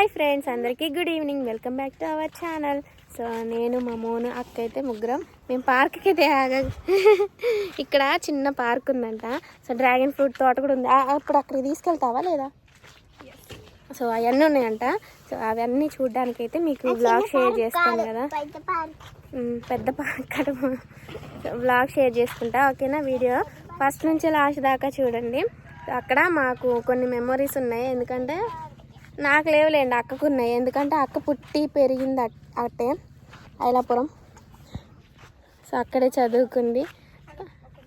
Hi friends అందరికీ good evening. Welcome back to our channel. So నేను మా మోను అక్క అయితే ముగ్గురం. మేము పార్క్కి అయితే ఆగా ఇక్కడ చిన్న పార్క్ ఉందంట. సో డ్రాగన్ ఫ్రూట్ తోట కూడా ఉంది. అప్పుడు అక్కడికి తీసుకెళ్తావా లేదా? సో అవన్నీ ఉన్నాయంట. సో అవన్నీ చూడడానికి అయితే మీకు బ్లాగ్ షేర్ చేస్తాను కదా. పెద్ద పార్క్. బ్లాగ్ షేర్ చేసుకుంటా. ఓకేనా వీడియో? ఫస్ట్ నుంచి లాస్ట్ దాకా చూడండి. అక్కడ మాకు కొన్ని మెమొరీస్ ఉన్నాయి. ఎందుకంటే నాకు లేవులేండి అక్కకు ఉన్నాయి ఎందుకంటే అక్క పుట్టి పెరిగింది అట్- అట్టే ఐలాపురం. సో అక్కడే చదువుకుంది.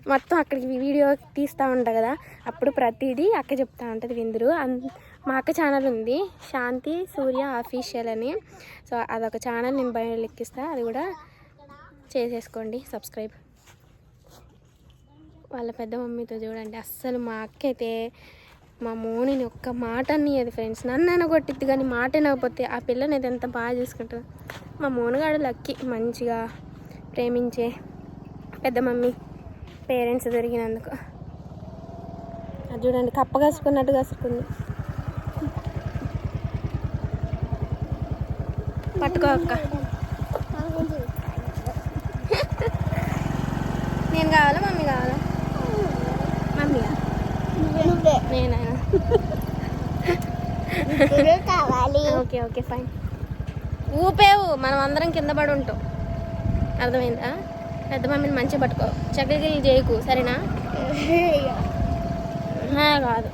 మొత్తం అక్కడికి వీడియో తీస్తూ ఉంటా కదా అప్పుడు ప్రతిదీ అక్క చెప్తూ ఉంటుంది విందురు. అన్- మా అక్క ఛానల్ ఉంది శాంతి సూర్య ఆఫీషియల్ అని. సో అదొక ఛానల్ నేను బయట లెక్కిస్తా అది కూడా చేసేసుకోండి సబ్స్క్రైబ్. వాళ్ళ పెద్ద మమ్మీతో చూడండి అస్సలు మా అక్క అయితే మా మోనిని ఒక్క మాట అనియదు ఫ్రెండ్స్ నన్ను అనగొట్టిద్ది కానీ మాట అనకపోతే ఆ పిల్లని అయితే ఎంత బాగా చూసుకుంటుంది. మా మోనగాడు లక్కీ మంచిగా ప్రేమించే పెద్ద మమ్మీ పేరెంట్స్ దొరికినందుకు. అది చూడండి కప్ప కసుకున్నట్టు కసుకుంది పట్టుకో అక్క. నేను కావాలా? మమ్మీ కావాలా? మమ్మీ నేనా కావాలి? Okay okay fine. ఊపేవు మనం అందరం కింద పడి ఉంటాం. అర్థమైందా? పెద్ద మమ్మీని మంచిగా పట్టుకో. చక్కగిరి చేయకు సరేనా? కాదు.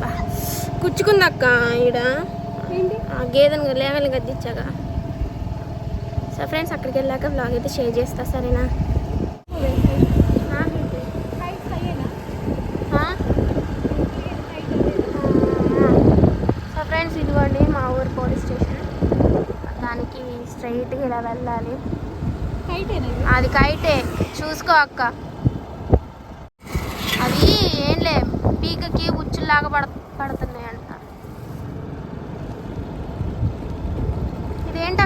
బా, కుచ్చుకుంది అక్క ఈడ ఆ గేదెను లేవని గద్దిచ్చాక సో ఫ్రెండ్స్ అక్కడికి వెళ్ళాక బ్లాగ్ అయితే షేర్ చేస్తా సరేనా? సో ఫ్రెండ్స్ ఇదిగోండి మా ఊరు పోలీస్ స్టేషన్. దానికి స్ట్రైట్గా ఇలా వెళ్ళాలి. అది కైటే. చూసుకో అక్క. అవి ఏంలే పీకకి ఉచ్చులాగా పడ పడుతున్నాయి అంట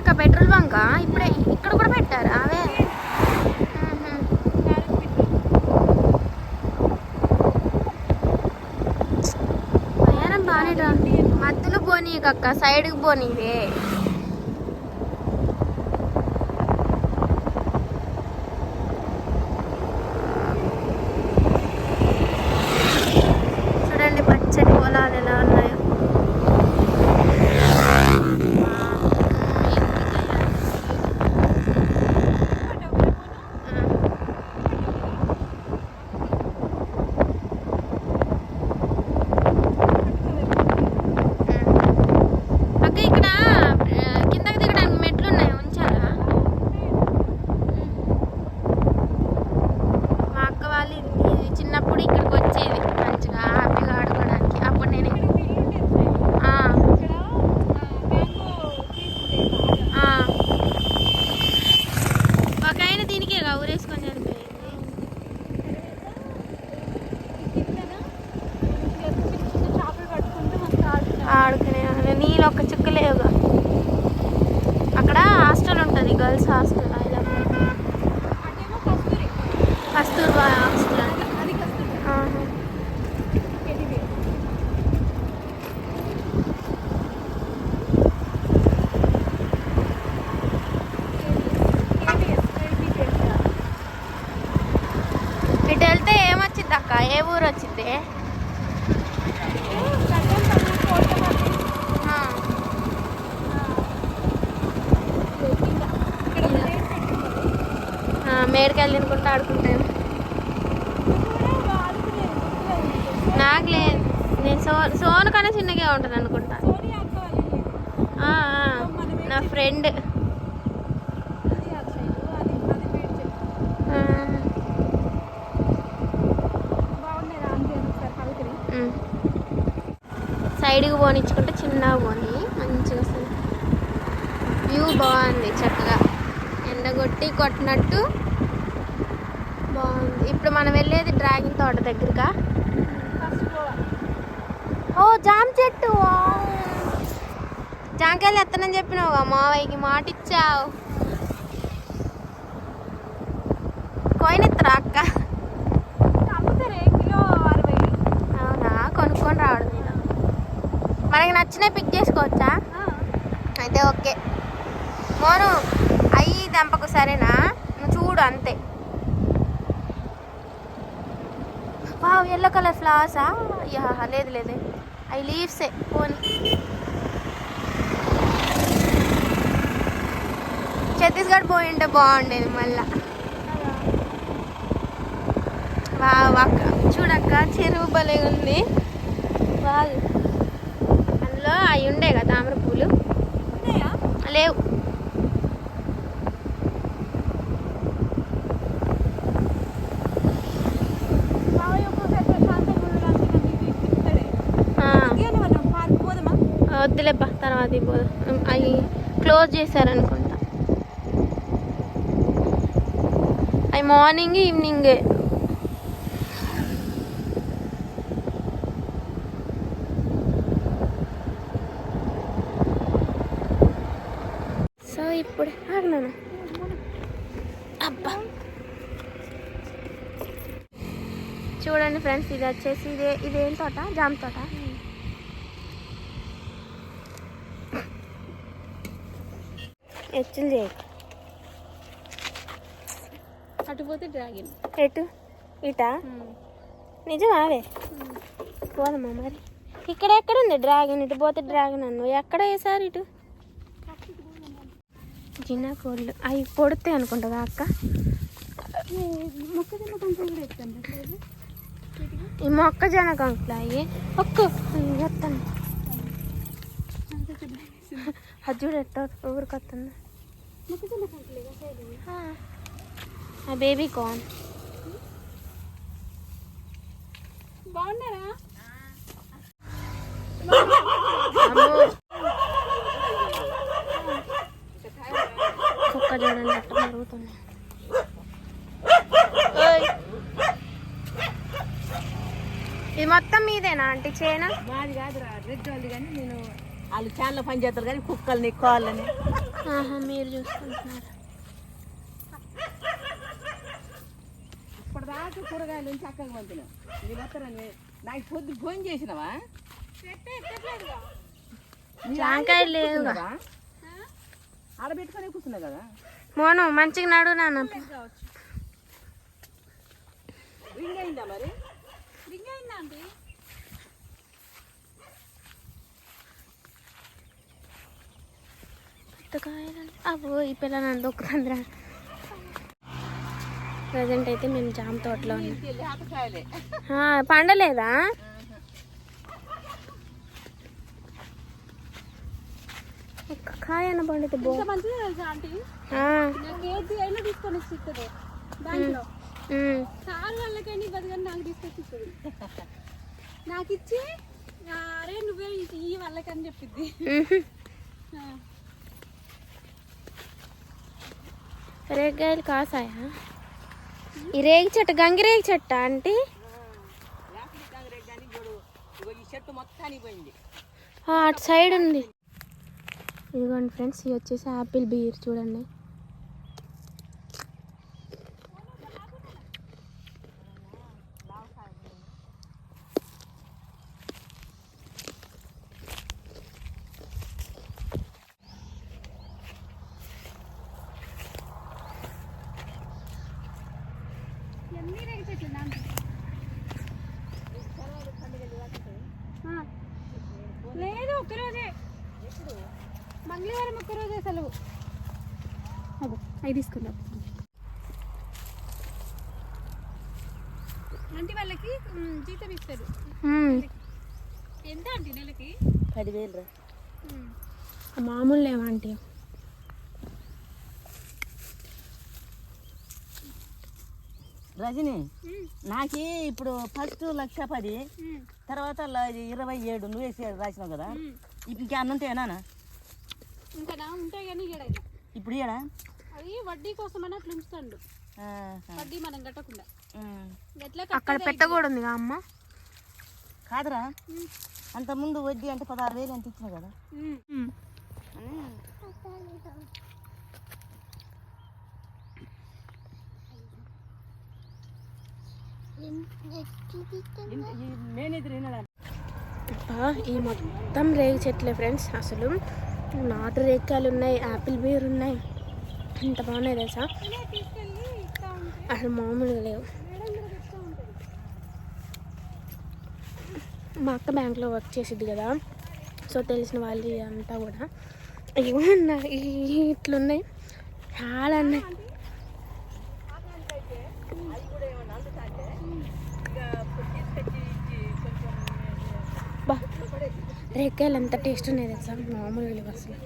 అక్క పెట్రోల్ బంకా? ఇప్పుడు ఇక్కడ కూడా పెట్టారా అవే మ్మ్హ. ప్రయాణం బాగానే రా మధ్యలో పోనీ అక్క సైడ్కి పోనీవే చూడండి పచ్చటి పొలాలు ఎలా ఉన్నాయో అక్క ఇక్కడ ఆ, కిందకి దిగడానికి మెట్లు ఉన్నాయి ఉంచాలా మా అక్క వాళ్ళు ఇది- ఇది చిన్నప్పుడు ఇక్కడికి వచ్చేది మంచిగా హ్యాపీగా ఆడుకోవడానికి అప్పుడు నేను ఆ, ఆ. ఒక ఆయన దీనికే ఊరేసుకొని చనిపోయింది ఆడుకునే నీళ్ళు ఒక చుక్క లేవుగా అక్కడ హాస్టల్ ఉంటుంది గర్ల్స్ హాస్టల్ కస్తూర్బా హాస్టల్ అంట ఆహా. ఇటు వెళ్తే ఏమొచ్చింది అక్క? ఏ ఊరు వచ్చింది ఆడుకుంటాం నాకు లేదు నేను సో సోను కన్నా చిన్నగా ఉంటుంది అనుకుంటా. నా ఫ్రెండ్. సైడ్కి పోనిచ్చుకుంటే చిన్నగా పోని మంచిగా వస్తుంది. వ్యూ బాగుంది చక్కగా. ఎండగొట్టి కొట్టినట్టు బాగుంది. ఇప్పుడు మనం వెళ్ళేది డ్రాగన్ తోట దగ్గరగా ఓ జామ చెట్టు. జామకాయలు ఎత్తనని చెప్పినావు మావయ్యకి మాట ఇచ్చావు. కోయిన్ అక్క. అవునా? కొనుక్కొని రావడం మనకి నచ్చినవి పిక్ చేసుకోవచ్చా? అయితే ఓకే. మోను అయ్యి దంపకు సరేనా? నువ్వు చూడు అంతే. వావ్ ఎల్లో కలర్ ఫ్లవర్సా యా లేదు లేదు. అవి లీవ్సే పోనీ. ఛత్తీస్గఢ్ పోయి ఉంటే బాగుండేది మళ్ళా. వావ్ అక్క. చూడక్క చెరువు భలే ఉంది. బాగు అందులో అవి ఉండే కదా తామర పూలు? లేవు. వద్దులేబ్బా తర్వాత అవి క్లోజ్ చేశారనుకుంటా. అవి మార్నింగ్ ఈవినింగ్. సో ఇప్పుడు ఆగినాను అబ్బా. చూడండి ఫ్రెండ్స్ ఇది వచ్చేసి ఇదే ఇదేం తోట? జామ తోట? హెచ్చులు చేయ అటుపోతే డ్రాగన్. ఎటు? ఇటా? నిజమావే పోదమ్మా మరి. ఇక్కడ ఎక్కడ ఉంది డ్రాగన్? ఇటు పోతే డ్రాగన్ అన్ను ఎక్కడ వేసారు ఇటు? చిన్న కోళ్ళు అవి పొడితే అనుకుంటుందా అక్క? ఈ మొక్కజొన్న కంకులు అవి ఒక్క. వస్తాను అది చూడు ఎట్ట ఊరికొస్తుంది ఆ బేబీ కార్న్ బాగున్నారా? కుక్క చూడండి మరుగుతుంది ఇది మొత్తం మీదేనా ఆంటీ చేనా? మాది కాదురా రెడ్ వాళ్ళది కానీ నేను వాళ్ళు చాలా పని చేస్తారు కానీ కుక్కల్ని కోళ్ళని. ఆహా మీరు చూసుకుంటున్నారు. ఇప్పటిదాకా కూరగాయలు నుంచి చక్కగా పంపినాం మీరు వస్తారని నాకు పొద్దు ఫోన్ చేసినావా? జాంకాయలు లేవుగా. ఆడబెట్టుకొని కూర్చున్నా కదా? మోను మంచిగా నడు నాన్న. రింగ్ అయిందా మరి? రింగ్ అయిందా అండి? పుట్టకాయలు అబ్బో ఈ పిల్ల నన్ను దొక్కుతుందిరా ప్రజెంట్ అయితే మేము జామ తోటలో ఉన్నాం. పండలేదా? ఒక్క కాయ అన్న పండితే నాకు అయినా ఇచ్చి "ఆ, అరే నువ్వే ఈ- వాళ్ళకని చెప్పిద్ది ఉహు. ఆ. రేగాయలు కాసాయా? ఈ రేగి చెట్టు గంగిరేగి చెట్ట ఆంటీ? చెట్టు అటు సైడ్ ఉంది. ఇదిగోండి ఫ్రెండ్స్ ఇది వచ్చేసి ఆపిల్ బీర్ చూడండి. లేదు ఒక్కరోజే మంగళవారం ఒక్కరోజే సెలవు. అవి తీసుకుందాం అంటే వాళ్ళకి జీతం ఇస్తారు. ఎంత అంటే నెలకి? పదివేలు రా. మామూలు లేవా ఆంటీ రజని నాకి ఇప్పుడు ఫస్ట్ లక్ష పది తర్వాత ఇరవై ఏడు నువ్వే సే- రాసినావు కదా. ఇప్పుడు ఇంకా అన్న ఉంటాయనా ఇంకా నా ఉంటాయి కానీ ఇక్కడ ఇప్పుడు ఇయడా అది వడ్డీ కోసం అని అట్లా ఉంచుతాడు వడ్డీ మనం కట్టకుండా. ఎట్లా అక్కడ పెట్టకూడదుగా అమ్మ. కాదురా. అంత ముందు వడ్డీ అంటే పదహారు వేలు ఎంత ఇచ్చినావు కదా మ్. మేనేజర్ వినడా అబ్బా, ఈ మొత్తం రేగి చెట్లే ఫ్రెండ్స్ అసలు నాటు రేకాయలు ఉన్నాయి యాపిల్ బీర్ ఉన్నాయి. ఎంత బాగున్నాయి తెలుసా? అసలు మామూలుగా లేవు. మా అక్క బ్యాంక్లో వర్క్ చేసిద్ది కదా సో తెలిసిన వాళ్ళు అంతా కూడా ఇవి ఇట్లున్నాయి చాలా ఉన్నాయి రేకాయలు ఎంత టేస్ట్ ఉన్నాయి తెలుసా? మామూలుగా లేవు అసలు.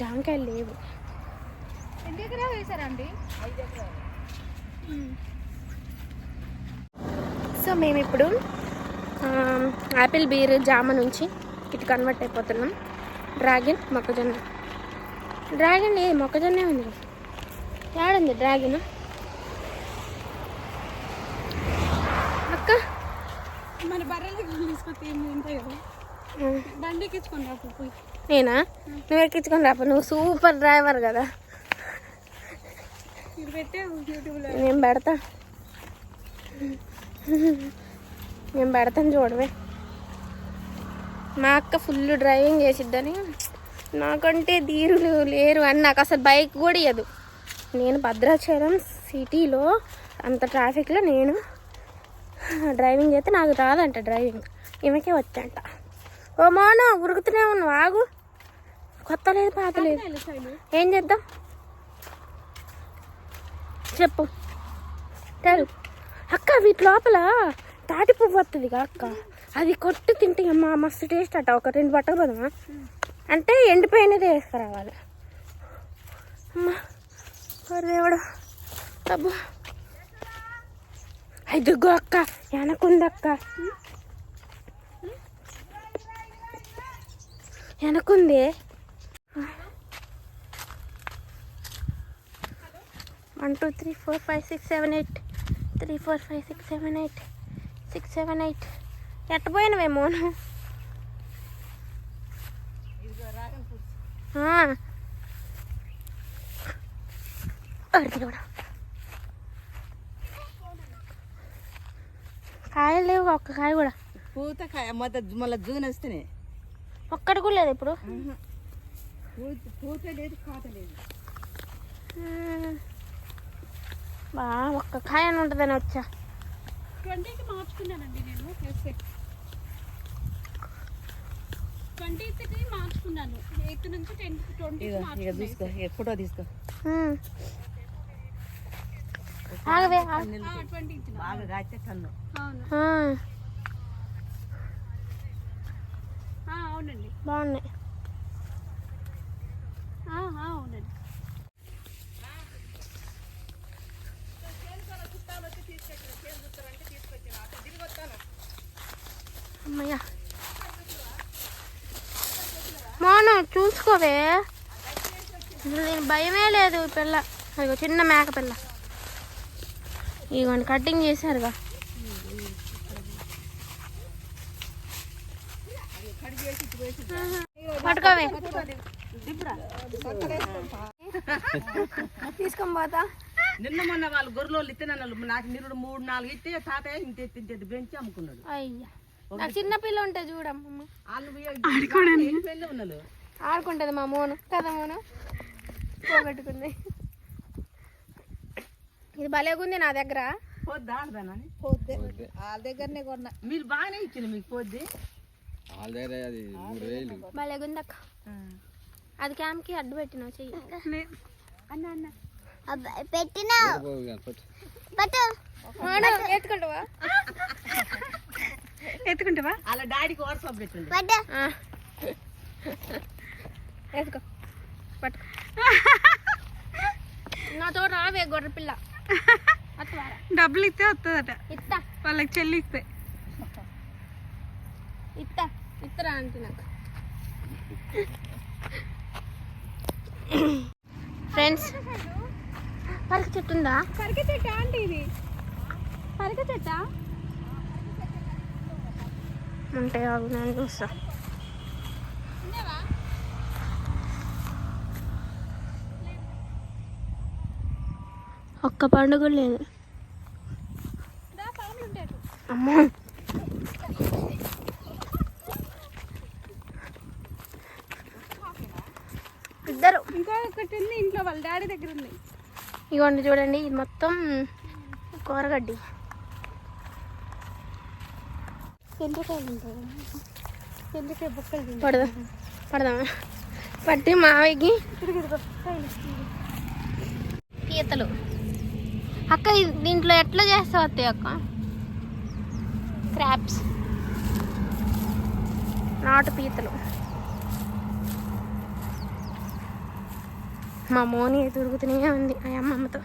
జామకాయలు లేవు. ఎన్ని ఎకరాలు వేసారండి సో మేము ఇప్పుడు యాపిల్ బీర్ జామ నుంచి ఇటు కన్వర్ట్ అయిపోతున్నాం. డ్రాగన్ మొక్కజొన్న. డ్రాగన్ ఏ మొక్కజొన్నే ఉంది. ఏడుంది డ్రాగన్ అక్క మన బర్రెల దగ్గర తీసుకొస్తే ఏమి ఉంటాయి కదా ఆ, బండి ఎక్కించుకోండి అప్పుడు పోయి నేనా? నువ్వు ఎక్కించుకొని రాప. నువ్వు సూపర్ డ్రైవర్ కదా. నేను పెడతా. నేను పెడతాను చూడవే. మా అక్క ఫుల్ డ్రైవింగ్ చేసిద్దని. నాకంటే ధీరులు లేరు అని నాకు అసలు బైక్ కూడా ఇవ్వదు నేను భద్రాచలం సిటీలో అంత ట్రాఫిక్లో నేను డ్రైవింగ్ చేస్తే నాకు రాదంట డ్రైవింగ్ ఈమెకే వచ్చంట. ఓ మోనో ఉరుకుతూనే ఉన్నావు ఆగు. కొత్త లేదు పాత లేదు. ఏం చేద్దాం? చెప్పు. తెలు. అక్క వీటి లోపల తాటి పువ్వు వస్తుంది అక్క. అది కొట్టి తింటే అమ్మా మస్తు టేస్ట్ అట. ఒక రెండు బట్టలు పదమా అంటే ఎండిపోయినది వేసుకురావాలి. అమ్మా దేవుడు. అబ్బా. ఐదుగో అక్క వెనకుంది వెనకుంది. One two three four five six seven eight three four five six seven eight six seven eight ఎట్టపోయినవేమో కాయలు లేవు ఒక్క కాయ కూడా. పూత కాయ మళ్ళీ జూన్ వస్తేనే. ఒక్కటి కూడా లేదు ఇప్పుడు. పూత లేదు కాత లేదు. బా ఒక్క కాయ అని ఉంటుందని వచ్చా. ట్వంటీకి మార్చుకున్నానండి నేను వేస్తే ట్వంటీకి మార్చుకున్నాను. ఎయిత్ నుంచి టెన్త్ మార్చుకున్నాను తీసుకో ఫోటో తీసుకో. ట్వంటీ అవును ఆ, ఆ, అవునండి బాగున్నాయి. అవునండి అమ్మయ్య. మోను చూసుకోవే. నేను భయమే లేదు పిల్ల. అదిగో చిన్న మేక పిల్ల. ఇగోండి కటింగ్ చేశారుగా. తీసుకొని పోతా. నిన్న మొన్న వాళ్ళు గొర్రెలు ఇత్తనాలు నాకు నిరుడు మూడు నాలుగు ఇస్తే తాతయ్య ఇంత ఎత్తి పెంచి అమ్ముకున్నాడు. అయ్యా. నాకు చిన్న పిల్ల ఉంటే చూడమ్మ. వాళ్ళు ఆడుకుంటది మా మోను. కదా మోను? పోగొట్టుకుంది. ఇది భలేగుంది నా దగ్గర. పోద్ది వాళ్ళ దగ్గరనే కొన్నా. మీరు బాగానే ఇచ్చింది మీకు పోద్ది. వాళ్ళ దగ్గర అది మూడు వేలు భలేగుంది అక్క. అది క్యామ్కి అడ్డు పెట్టినావు చెయ్యి. అన్న అన్న. పట్టు. ఎత్తుకుంటావా? ఎత్తుకుంటావా? వాళ్ళ డాడీకి వాట్సాప్ పెట్టండి. ఎత్తుకో. పట్టుకో. నాతో రావే గొర్రె పిల్ల. అత్తవారా డబ్బులు ఇస్తే వస్తుందట ఇత్తా. వాళ్ళకి చెల్లి ఇస్తే. ఇత్తా. ఇత్తరా అంటే నాకు? ఫ్రెండ్స్ పరక చెట్టు ఉందా? పరిక చెట్ట ఆంటీ ఇది? పరిక చెట్ట? ఉంటే ఆగు నేను చూస్తా. ఒక్క పండుగ లేదు. ఉంటాయి. అమ్మో ఇద్దరు ఇంకా ఒకటి ఉంది ఇంట్లో వాళ్ళ డాడీ దగ్గర ఉంది ఇగోండి చూడండి ఇది మొత్తం కూరగడ్డి. పడదాం? పడదామా? పట్టి మావయ్యకి కాయలు. పీతలు. అక్క ఇది- దీంట్లో ఎట్లా చేస్తావు అత్తయ్య అక్క? క్రాప్స్. నాటు పీతలు. మా మోని దొరుకుతూనే ఉంది ఆ అమ్మమ్మతో.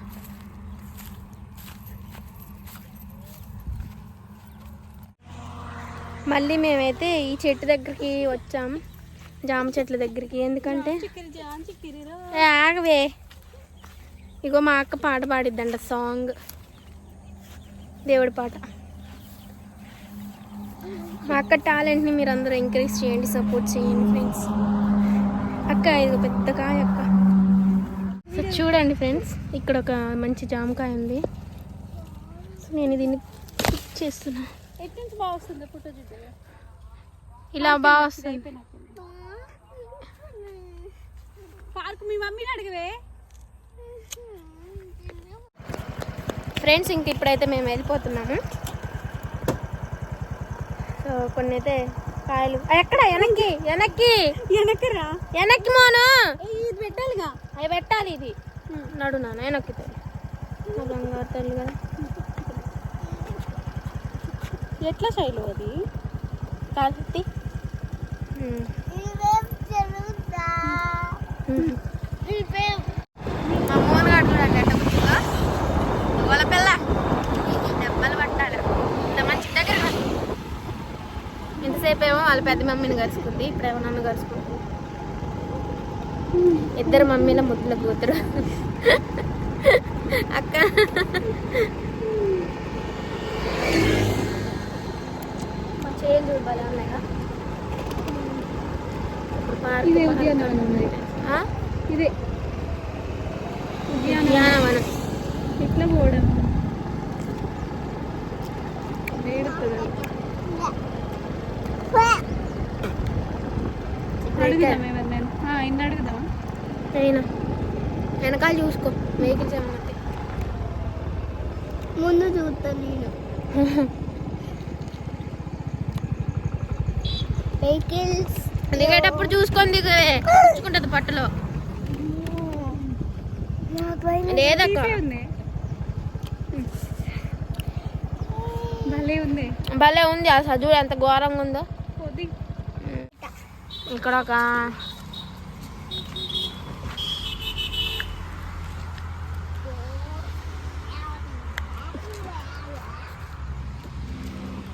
మళ్ళీ మేమైతే ఈ చెట్టు దగ్గరికి వచ్చాం జామ చెట్ల దగ్గరికి. ఎందుకంటే ఆగవే. ఇగో మా అక్క పాట పాడిద్దంట సాంగ్. దేవుడి పాట. మా అక్క టాలెంట్ని మీరు అందరూ ఎంకరేజ్ చేయండి సపోర్ట్ చేయండి ఫ్రెండ్స్. అక్క ఇది పెద్ద కాయ అక్క. సో చూడండి ఫ్రెండ్స్ ఇక్కడ ఒక మంచి జామకాయ ఉంది. సో నేను దీన్ని పిక్ చేస్తున్నా. ఇలా బాగా వస్తుంది. పార్క్ మీ మమ్మీని అడిగవే. ఫ్రెండ్స్ ఇంక ఇప్పుడైతే మేము వెళ్ళిపోతున్నాము. సో కొన్ని అయితే కాయలు ఎక్కడ? వెనక్కి వెనక్కి. వెనకరా వెనక్కి మోను. ఇది పెట్టాలిగా. అవి పెట్టాలి ఇది. నడు నాన్న వెనక్కి తల్లి నా బంగారు తల్లి కదా. ఎట్లా శైలు అది? ఎట్ట కూర్చుందో. వాళ్ళ పిల్ల దెబ్బలు పట్టాలి ఇంత మంచి దగ్గర రా. ఇంతసేపు ఏమో వాళ్ళ పెద్ద మమ్మీని కలుసుకుంది ఇప్పుడేమో నన్ను కలుసుకుంటుంది ఇద్దరు మమ్మీల ముద్దుల కూతురు. అక్క. మా ఉన్నాయిగా ఇప్పుడు పార్క్ ఇదే. ఉద్యానవనం? ఇదే. ఉద్యానవనం. ఎట్లా పోవడం? వేడుతుంది అడుగుదాం ఎవరినైనా. ఇన్ని అడుగుదాం. అయినా వెనకాల చూసుకో వెహికల్స్ ఏమన్నా. ముందు చూస్తా నేను. వెహికల్స్. దిగేటప్పుడు చూసుకొని దిగే. చూసుకుంటది పట్టులో. లేదక్క. భలే ఉంది. భలే ఉంది. ఆ సజుడు ఎంత ఘోరంగా ఉందో. ఇక్కడ ఒక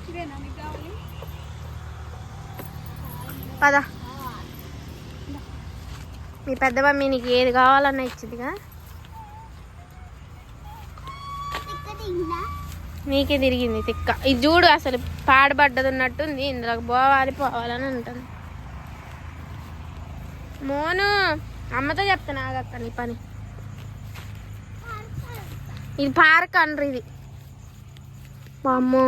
ఇదేనా నీకు కావాలి పద. మీ పెద్ద మమ్మీ నీకు ఏది కావాలన్నా ఇచ్చిందిగా. నీకే తిరిగింది తిక్క. ఇది చూడు అసలు పాడబడ్డది ఉన్నట్టుంది ఇందులోకి పోవాలి పోవాలని ఉంటుంది. మోను అమ్మతో చెప్తాను ఆగక్క నీ పని. ఇది పార్క్ అనరు ఇది. అమ్మో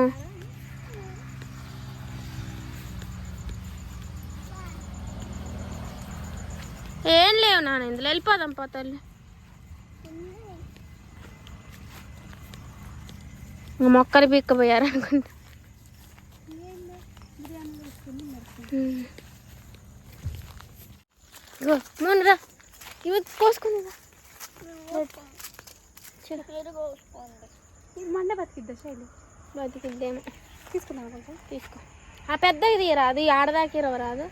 ఏం లేవు నాన్న ఇందులో వెళ్ళిపోదాం పోతల్లి మొక్కలు పీక్కపోయారు అనుకుంటా. ఉమ్. ఇవి కోసుకుంది ఇది మండ బతికిద్దా శైలి? బతికిద్దేమో. తీసుకున్నావు కొంచెం తీసుకో. ఆ పెద్దది తీయరా అది ఆడదాకిరవ రాదు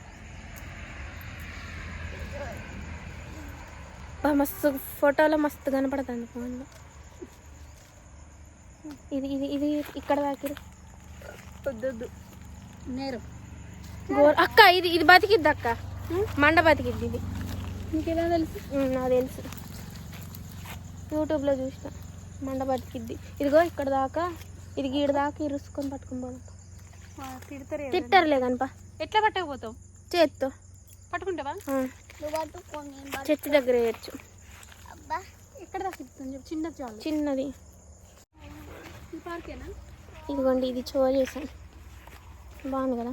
మస్తు ఫోటోలో మస్తు కనపడుతుంది ఫోన్లో. ఇది ఇది ఇది ఇక్కడ దాకిరు వద్దొద్దు. నేరు. అక్క ఇది ఇది బతికిద్ది అక్క. మండ బతికిద్ది ఇది. నీకెలా తెలుసు? నాకు తెలుసు. యూట్యూబ్లో చూసిన. మండ బతికిద్ది. ఇదిగో ఇక్కడ దాకా ఇది గీడ దాకా ఇరుసుకొని పట్టుకొని పోదాం. తిట్టరులే కనప ఎట్లా పట్టకపోతావు? చేత్తో. పట్టుకుంటావా. చెట్టు దగ్గర వేయచ్చు ఎక్కడ చిన్న చాలు చిన్నది. ఇదిగోండి ఇది చో చేసాం బాగుంది కదా?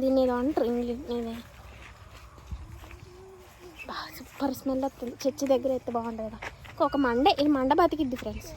దీన్ని ఏదో అంటారు ఇంగ్లీష్ ఇది సూపర్ స్మెల్ వస్తుంది. చర్చి దగ్గర అయితే బాగుంటుంది కదా? ఒక మండే ఇది మండ బతికిద్ది ఫ్రెండ్స్